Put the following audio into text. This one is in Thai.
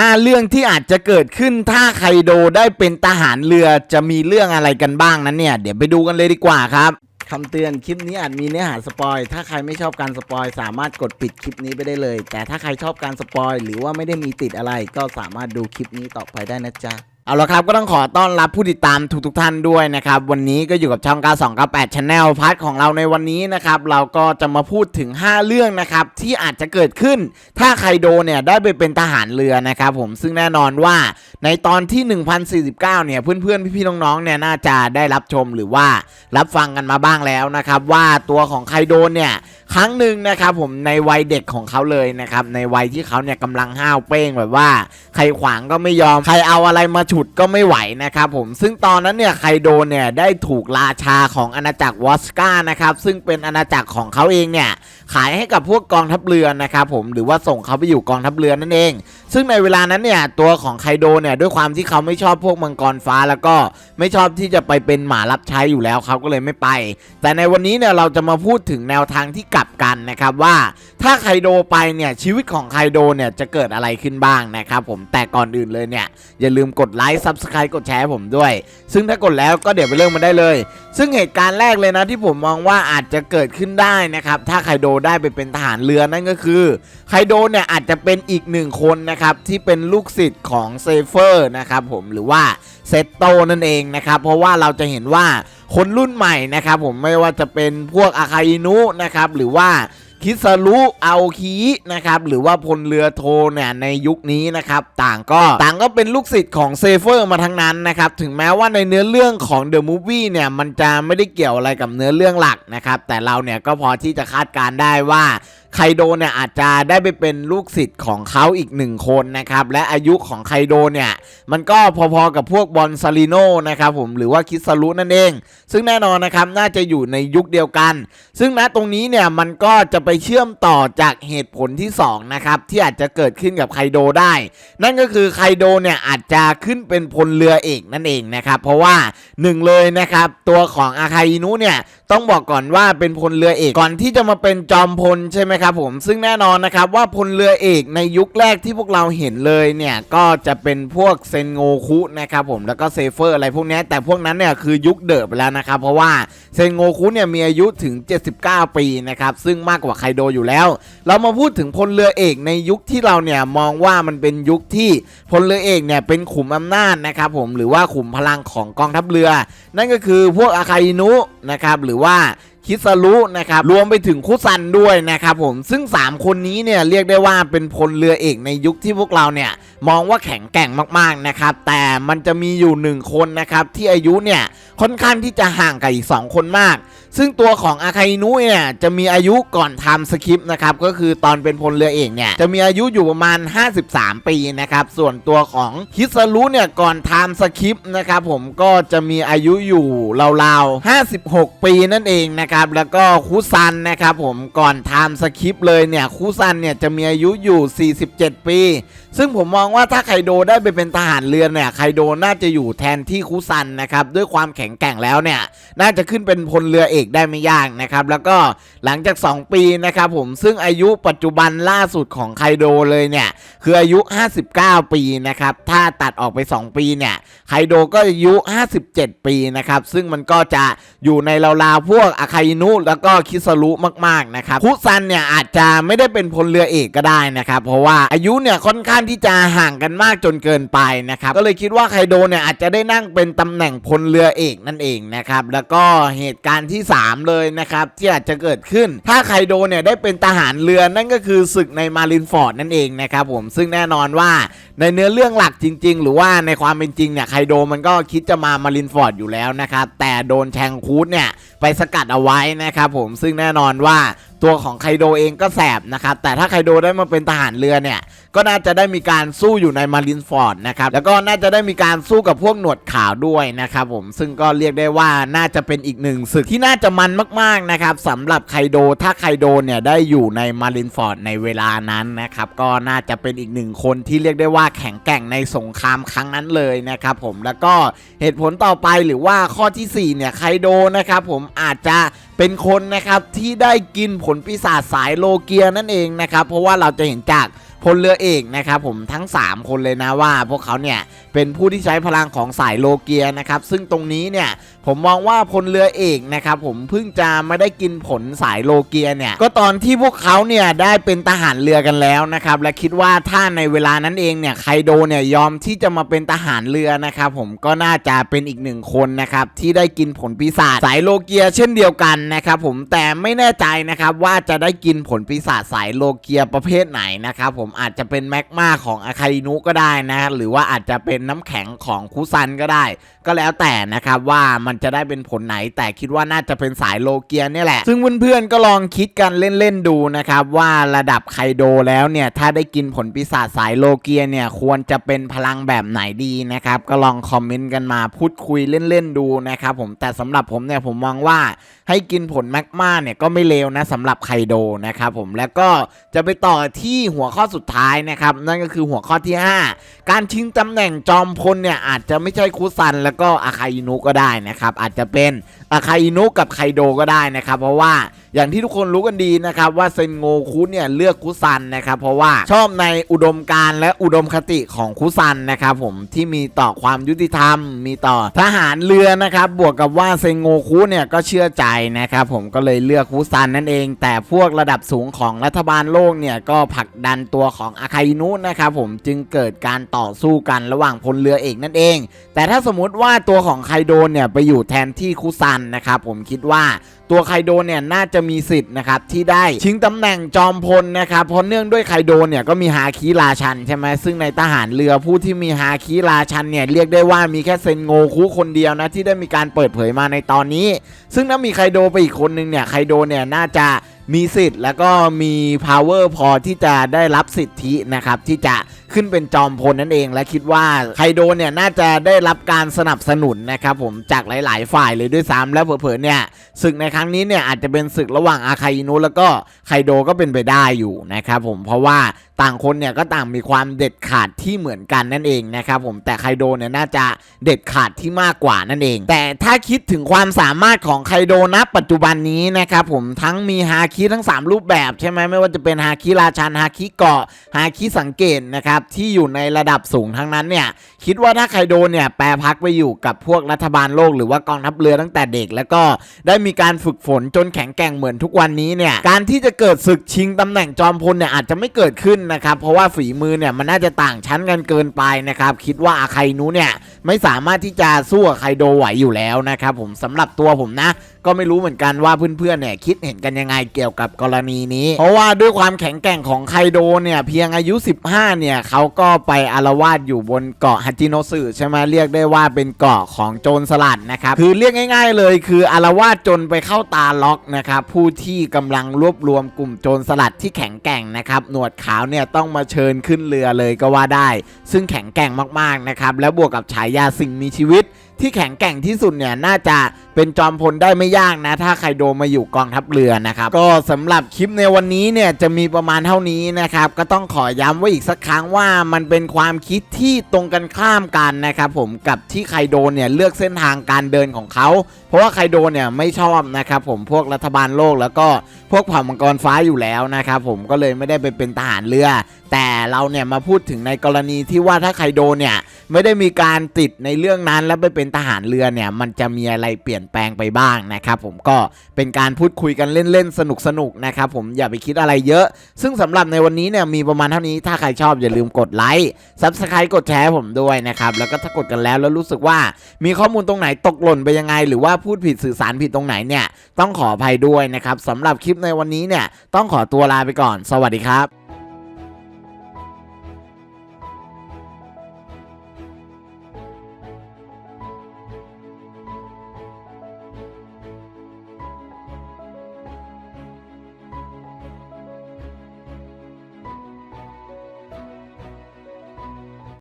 5 เรื่องที่อาจจะเกิดขึ้นถ้าไคโดได้เป็นทหารเรือจะมีเรื่องอะไรกันบ้างนั้นเนี่ย เดี๋ยวไปดูกันเลยดีกว่าครับคำเตือนคลิปนี้อาจมีเนื้อหาสปอย ถ้าใครไม่ชอบการสปอยสามารถกดปิดคลิปนี้ไปได้เลย แต่ถ้าใครชอบการสปอยหรือว่าไม่ได้มีติดอะไรก็สามารถดูคลิปนี้ต่อไปได้นะจ๊ะ เอาละครับก็ต้องขอต้อนรับผู้ติดตามทุกๆทท่านด้วยนะครับ วันนี้ก็อยู่กับช่อง 9298 Channel พาร์ทของเราในวันนี้นะครับ เราก็จะมาพูดถึง 5 เรื่องนะครับ ที่อาจจะเกิดขึ้น ถ้าไคโดเนี่ยได้ไปเป็นทหารเรือนะครับผมซึ่งแน่นอนว่าในตอนที่ 1049 เนี่ย เพื่อนๆ พี่ๆ น้องๆ เนี่ยน่าจะได้รับชมหรือว่ารับฟังกันมาบ้างแล้วนะครับ ว่าตัวของไคโดเนี่ย ครั้งหนึ่งนะครับผมในวัยเด็กของเขาเลยนะครับในวัยที่เขาเนี่ยกำลังห้าวเป้งแบบว่า ใครขวางก็ไม่ยอมใครเอาอะไรมาฉุดก็ไม่ไหวนะครับผมซึ่งตอนนั้นเนี่ยไคโดเนี่ยได้ถูกราชาของอาณาจักรวอสกานะครับซึ่งเป็นอาณาจักรของเขาเองเนี่ยขายให้กับพวกกองทัพเรือนะครับผมหรือว่าส่งเขาไปอยู่กองทัพเรือนั่นเอง ซึ่งในเวลานั้นเนี่ยตัวของไคโดเนี่ยด้วยความที่เขาไม่ชอบพวกมังกรฟ้าแล้วก็ไม่ชอบที่จะไปเป็นหมารับใช้อยู่แล้วเขาก็เลยไม่ไป แต่ในวันนี้เนี่ยเราจะมาพูดถึงแนวทางที่กลับกันนะครับว่าถ้าไคโดไปเนี่ยชีวิตของไคโดเนี่ยจะเกิดอะไรขึ้นบ้างนะครับผมแต่ก่อนอื่นเลยเนี่ย อย่าลืมกดไลค์ซับสไครต์กดแชร์ผมด้วย ซึ่งถ้ากดแล้วก็เดี๋ยวไปเริ่มมาได้เลย ซึ่งเหตุการณ์แรกเลยนะที่ผมมองว่าอาจจะเกิดขึ้นได้นะครับถ้าไคโดได้ไปเป็นทหารเรือนั่นก็คือไคโดเนี่ยอาจจะเป็นอีกหนึ่งคนนะครับที่เป็นลูกศิษย์ของเซเฟอร์นะครับผมหรือว่าเซตโตนั่นเองนะครับเพราะว่าเราจะเห็นว่า คนรุ่นใหม่นะครับผมไม่ว่าจะเป็นพวกอาคาอินุนะครับหรือว่าคิสรุเอาคีนะครับหรือว่าพลเรือโทเนี่ยในยุคนี้นะครับต่างก็ต่างก็เป็นลูกศิษย์ของเซเฟอร์มาทั้งนั้นนะครับถึงแม้ว่าในเนื้อเรื่องของเดอะมูฟวี่เนี่ยมันจะไม่ได้เกี่ยวอะไรกับเนื้อเรื่องหลักนะครับแต่เราเนี่ยก็พอที่จะคาดการได้ว่า ไคโดเนี่ยอาจจะได้ไปเป็นลูกศิษย์ของเขาอีกหนึ่งคนนะครับและอายุของไคโดเนี่ยมันก็พอๆกับพวกบอลซาลิโนนะครับผมหรือว่าคิสรุนั่นเอง ซึ่งแน่นอนนะครับน่าจะอยู่ในยุคเดียวกัน ซึ่งณตรงนี้เนี่ยมันก็จะไปเชื่อมต่อจากเหตุผลที่2นะครับที่อาจจะเกิดขึ้นกับไคโดได้ นั่นก็คือไคโดเนี่ยอาจจะขึ้นเป็นพลเรือเอกนั่นเองนะครับเพราะว่าหนึ่งเลยนะครับตัวของอาคาอินุเนี่ยต้องบอกก่อนว่าเป็นพลเรือเอกก่อนที่จะมาเป็นจอมพลใช่ไหมครับผมซึ่งแน่นอนนะครับว่าพลเรือเอกในยุคแรกที่พวกเราเห็นเลยเนี่ยก็จะเป็นพวกเซนโงคุนะครับผมแล้วก็เซเฟอร์อะไรพวกนี้แต่พวกนั้นเนี่ยคือยุคเดิมไปแล้วนะครับเพราะว่าเซนโงคุเนี่ยมีอายุถึง 79 ปีนะครับซึ่งมากกว่าไคโดอยู่แล้ว เรามาพูดถึงพลเรือเอกในยุคที่เราเนี่ยมองว่ามันเป็นยุคที่พลเรือเอกเนี่ยเป็นขุมอำนาจนะครับผมหรือว่าขุมพลังของกองทัพเรือ นั่นก็คือพวกอาคาอินุนะครับหรือว่า คิสรุนะครับรวมไปถึงคุซันด้วยนะครับผมซึ่ง 3 คนนี้เนี่ยเรียกได้ว่าเป็นพลเรือเอกในยุคที่พวกเราเนี่ยมองว่าแข็งแกร่งมากๆนะครับแต่มันจะมีอยู่หนึ่งคนนะครับที่อายุเนี่ยค่อนข้างที่จะห่างกับอีก 2 คนมาก ซึ่งตัวของอาคาอินุเนี่ยจะมีอายุก่อนทำสคริปต์นะครับก็คือตอนเป็นพลเรือเอกเนี่ยจะมีอายุอยู่ประมาณ 53 ปีนะครับส่วนตัวของคิสรุเนี่ยก่อนทำสคริปต์นะครับผมก็จะมีอายุอยู่ราวๆ56 ปีนั่นเองนะครับแล้วก็คุซันนะครับผมก่อนทำสคริปต์เลยเนี่ยคุซันเนี่ยจะมีอายุอยู่ 47 ปี ซึ่งผมมองว่าถ้าไคโดได้ไปเป็นทหารเรือเนี่ยไคโดน่าจะอยู่แทนที่คุซันนะครับด้วยความแข็งแกร่งแล้วเนี่ยน่าจะขึ้นเป็นพลเรือเอกได้ไม่ยากนะครับแล้วก็หลังจาก 2 ปีนะครับผมซึ่งอายุปัจจุบันล่าสุดของไคโดเลยเนี่ยคืออายุ 59 ปีนะครับถ้าตัดออกไป 2 ปีเนี่ยไคโดก็อายุ 57 ปีนะครับซึ่งมันก็จะอยู่ในราวๆพวกอาคาอินุแล้วก็คิสรุมากๆนะครับคุซันเนี่ยอาจจะไม่ได้เป็นพลเรือเอกก็ได้นะครับเพราะว่าอายุเนี่ยค่อนข้างที่จะห่างกันมากจนเกินไปนะครับก็เลยคิดว่าไคโดเนี่ยอาจจะได้นั่งเป็นตำแหน่งพลเรือเอกนั่นเองนะครับแล้วก็เหตุการณ์ที่ 3 เลยนะครับที่อาจจะเกิดขึ้น ถ้าไคโดเนี่ยได้เป็นทหารเรือนั่นก็คือศึกในมารินฟอร์ดนั่นเองนะครับผมซึ่งแน่นอนว่าในเนื้อเรื่องหลักจริง ๆ หรือว่าในความเป็นจริงเนี่ยไคโดมันก็คิดจะมามารินฟอร์ดอยู่แล้วนะครับ แต่โดนแชงคูดเนี่ยไปสกัดเอาไว้นะครับผมซึ่งแน่นอนว่าตัวของไคโดเองก็แสบนะครับ แต่ถ้าไคโดได้มาเป็นทหารเรือเนี่ย ก็น่าจะได้มีการสู้อยู่ในมารินฟอร์ดนะครับ แล้วก็น่าจะได้มีการสู้กับพวกหนวดขาวด้วยนะครับผม ซึ่งก็เรียกได้ว่าน่าจะเป็นอีกหนึ่งศึกที่น่าจะมันมาก ๆ นะครับสำหรับไคโด ถ้าไคโดเนี่ยได้อยู่ในมารินฟอร์ดในเวลานั้นนะครับ ก็น่าจะเป็นอีกหนึ่งคนที่เรียกได้ว่าแข็งแกร่งในสงครามครั้งนั้นเลยนะครับผมแล้วก็เหตุผลต่อไปหรือว่าข้อที่สี่เนี่ยไคโดนะครับผมอาจจะ เป็นคนนะครับที่ได้กินผลปีศาจสายโลเกียนั่นเองนะครับเพราะว่าเราจะเห็นจากพลเรือเอกนะครับผมทั้ง 3 คนเลยนะว่าพวกเขาเนี่ยเป็นผู้ที่ใช้พลังของสายโลเกียนะครับซึ่งตรงนี้เนี่ยผมมองว่าพลเรือเอกนะครับผมเพิ่งจะไม่ได้กินผลสายโลเกียเนี่ยก็ตอนที่พวกเขาเนี่ยได้เป็นทหารเรือกันแล้วนะครับและคิดว่าถ้าในเวลานั้นเองเนี่ยไคโดเนี่ยยอมที่จะมาเป็นทหารเรือนะครับผมก็น่าจะเป็นอีกหนึ่งคนนะครับที่ได้กินผลปีศาจสายโลเกีย เช่นเดียวกันนะครับผมแต่ไม่แน่ใจนะครับว่าจะได้กินผลปีศาจสายโลเกียประเภทไหนนะครับผมอาจจะเป็นแมกมาของอาคาอินุก็ได้นะหรือว่าอาจจะเป็นน้ำแข็งของคุซันก็ได้ ก็แล้วแต่นะครับว่ามันจะได้เป็นผลไหนแต่คิดว่าน่าจะเป็นสายโลเกียเนี่ยแหละ ซึ่งเพื่อนๆก็ลองคิดกันเล่นๆดูนะครับว่าระดับไคโดแล้วเนี่ยถ้าได้กินผลปีศาจสายโลเกียเนี่ยควรจะเป็นพลังแบบไหนดีนะครับก็ลองคอมเมนต์กันมาพูดคุยเล่นๆดูนะครับผมแต่สำหรับผมเนี่ยผมมองว่าให้กินผลแมกมาเนี่ยก็ไม่เลวนะสำหรับไคโดนะครับผมแล้วก็จะไปต่อที่หัวข้อสุดท้ายนะครับนั่นก็คือหัวข้อที่ 5 การชิงตำแหน่งจอมพลเนี่ยอาจจะไม่ใช่คุซันแล้วก็อาคาอินุก็ได้นะครับอาจจะเป็น คาอินุกับไคโดก็ได้นะครับ เพราะว่าอย่างที่ทุกคนรู้กันดีนะครับว่าเซนโงคุเนี่ยเลือกคุซันนะครับ เพราะว่าชอบในอุดมการณ์และอุดมคติของคุซันนะครับผมที่มีต่อความยุติธรรม มีต่อทหารเรือนะครับ บวกกับว่าเซนโงคุเนี่ยก็เชื่อใจนะครับผมก็เลยเลือกคุซันนั่นเอง แต่พวกระดับสูงของรัฐบาลโลกเนี่ยก็ผลักดันตัวของอาคาอินุนะครับผมจึงเกิดการต่อสู้กันระหว่างพลเรือเอกนั่นเอง แต่ถ้าสมมุติว่าตัวของไคโดเนี่ยไปอยู่แทนที่คุซันนะครับผมคิดว่าตัวไคโดเนี่ยน่าจะมีสิทธิ์นะครับที่ได้ชิงตำแหน่งจอมพลนะครับเพราะเนื่องด้วยไคโดเนี่ยก็มีฮาคิราชันใช่ไหมซึ่งในทหารเรือผู้ที่มีฮาคิราชันเนี่ยเรียกได้ว่ามีแค่เซนโงคุคนเดียวนะที่ได้มีการเปิดเผยมาในตอนนี้ ซึ่งถ้ามีไคโดไปอีกคนนึงเนี่ยไคโดเนี่ยน่าจะมีสิทธิ์แล้วก็มี power พอที่จะได้รับสิทธินะครับที่จะ ขึ้นเป็นจอมพลนั่นเอง และคิดว่าไคโดเนี่ยน่าจะได้รับการสนับสนุนนะครับผมจากหลาย ๆ ฝ่ายเลยด้วยซ้ำและเผลอๆเนี่ยศึกในครั้งนี้เนี่ยอาจจะเป็นศึกระหว่างอาคาอินุแล้วก็ไคโดก็เป็นไปได้อยู่นะครับผมเพราะว่าต่างคนเนี่ยก็ต่างมีความเด็ดขาดที่เหมือนกันนั่นเองนะครับผมแต่ไคโดเนี่ยน่าจะเด็ดขาดที่มากกว่านั่นเอง แต่ถ้าคิดถึงความสามารถของไคโดณปัจจุบันนี้นะครับผมทั้งมีฮาคิทั้ง 3 รูปแบบใช่ไหมไม่ว่าจะเป็นฮาคิราชันฮาคิเกาะฮาคิสังเกตนะครับที่อยู่ในระดับสูงทั้งนั้นเนี่ยคิดว่าถ้าไคโดเนี่ยแปรพักไปอยู่กับพวกรัฐบาลโลกหรือว่ากองทัพเรือตั้งแต่เด็ก แล้วก็ได้มีการฝึกฝนจนแข็งแกร่งเหมือนทุกวันนี้เนี่ยการที่จะเกิดศึกชิงตำแหน่งจอมพลเนี่ยอาจจะไม่เกิดขึ้นนะครับเพราะว่าฝีมือเนี่ยมันน่าจะต่างชั้นกันเกินไปนะครับคิดว่าอาไคนุเนี่ยไม่สามารถที่จะสู้กับไคโดไหวอยู่แล้วนะครับผมสำหรับตัวผมนะ ก็ไม่รู้เหมือนกันว่าเพื่อนๆเนี่ยคิดเห็นกันยังไงเกี่ยวกับกรณีนี้ เพราะว่าด้วยความแข็งแกร่งของไคโดเนี่ยเพียงอายุ 15 เนี่ยเขาก็ไปอารวาสอยู่บนเกาะฮัจิโนสึใช่ไหมเรียกได้ว่าเป็นเกาะของโจรสลัดนะครับคือเรียกง่าย ๆ เลย คืออารวาสจนไปเข้าตาล็อกนะครับผู้ที่กำลังรวบรวมกลุ่มโจรสลัดที่แข็งแกร่งนะครับหนวดขาวเนี่ยต้องมาเชิญขึ้นเรือเลยก็ว่าได้ ซึ่งแข็งแกร่งมากๆนะครับแล้วบวกกับฉายาสิ่งมีชีวิตที่แข็งแกร่งที่สุดเนี่ยน่าจะเป็นจอมพลได้ไม่ยากนะ ถ้าไคโดมาอยู่กองทัพเรือนะครับ ก็สำหรับคลิปในวันนี้เนี่ยจะมีประมาณเท่านี้นะครับ ก็ต้องขอย้ำไว้อีกสักครั้งว่ามันเป็นความคิดที่ตรงกันข้ามกันนะครับผมกับที่ไคโดเนี่ยเลือกเส้นทางการเดินของเขา เพราะว่าไคโดเนี่ยไม่ชอบนะครับผมพวกรัฐบาลโลกแล้วก็พวกเผ่ามังกรฟ้าอยู่แล้วนะครับผมก็เลยไม่ได้ไปเป็นทหารเรือ แต่เราเนี่ยมาพูดถึงในกรณีที่ว่าถ้าไคโดเนี่ยไม่ได้มีการติดในเรื่องนั้นแล้วไปเป็น็นทหารเรือเนี่ยมันจะมีอะไรเปลี่ยนแปลงไปบ้างนะครับผมก็เป็นการพูดคุยกันเล่นๆสนุกๆนะครับผมอย่าไปคิดอะไรเยอะ ซึ่งสำหรับในวันนี้เนี่ยมีประมาณเท่านี้ถ้าใครชอบอย่าลืมกดไลค์ซับสไครต์กดแชร์ผมด้วยนะครับแล้วก็ถ้ากดกันแล้วแล้วรู้สึกว่ามีข้อมูลตรงไหนตกหล่นไปยังไง หรือว่าพูดผิดสื่อสารผิดตรงไหนเนี่ยต้องขออภัยด้วยนะครับสำหรับคลิปในวันนี้เนี่ยต้องขอตัวลาไปก่อน สวัสดีครับ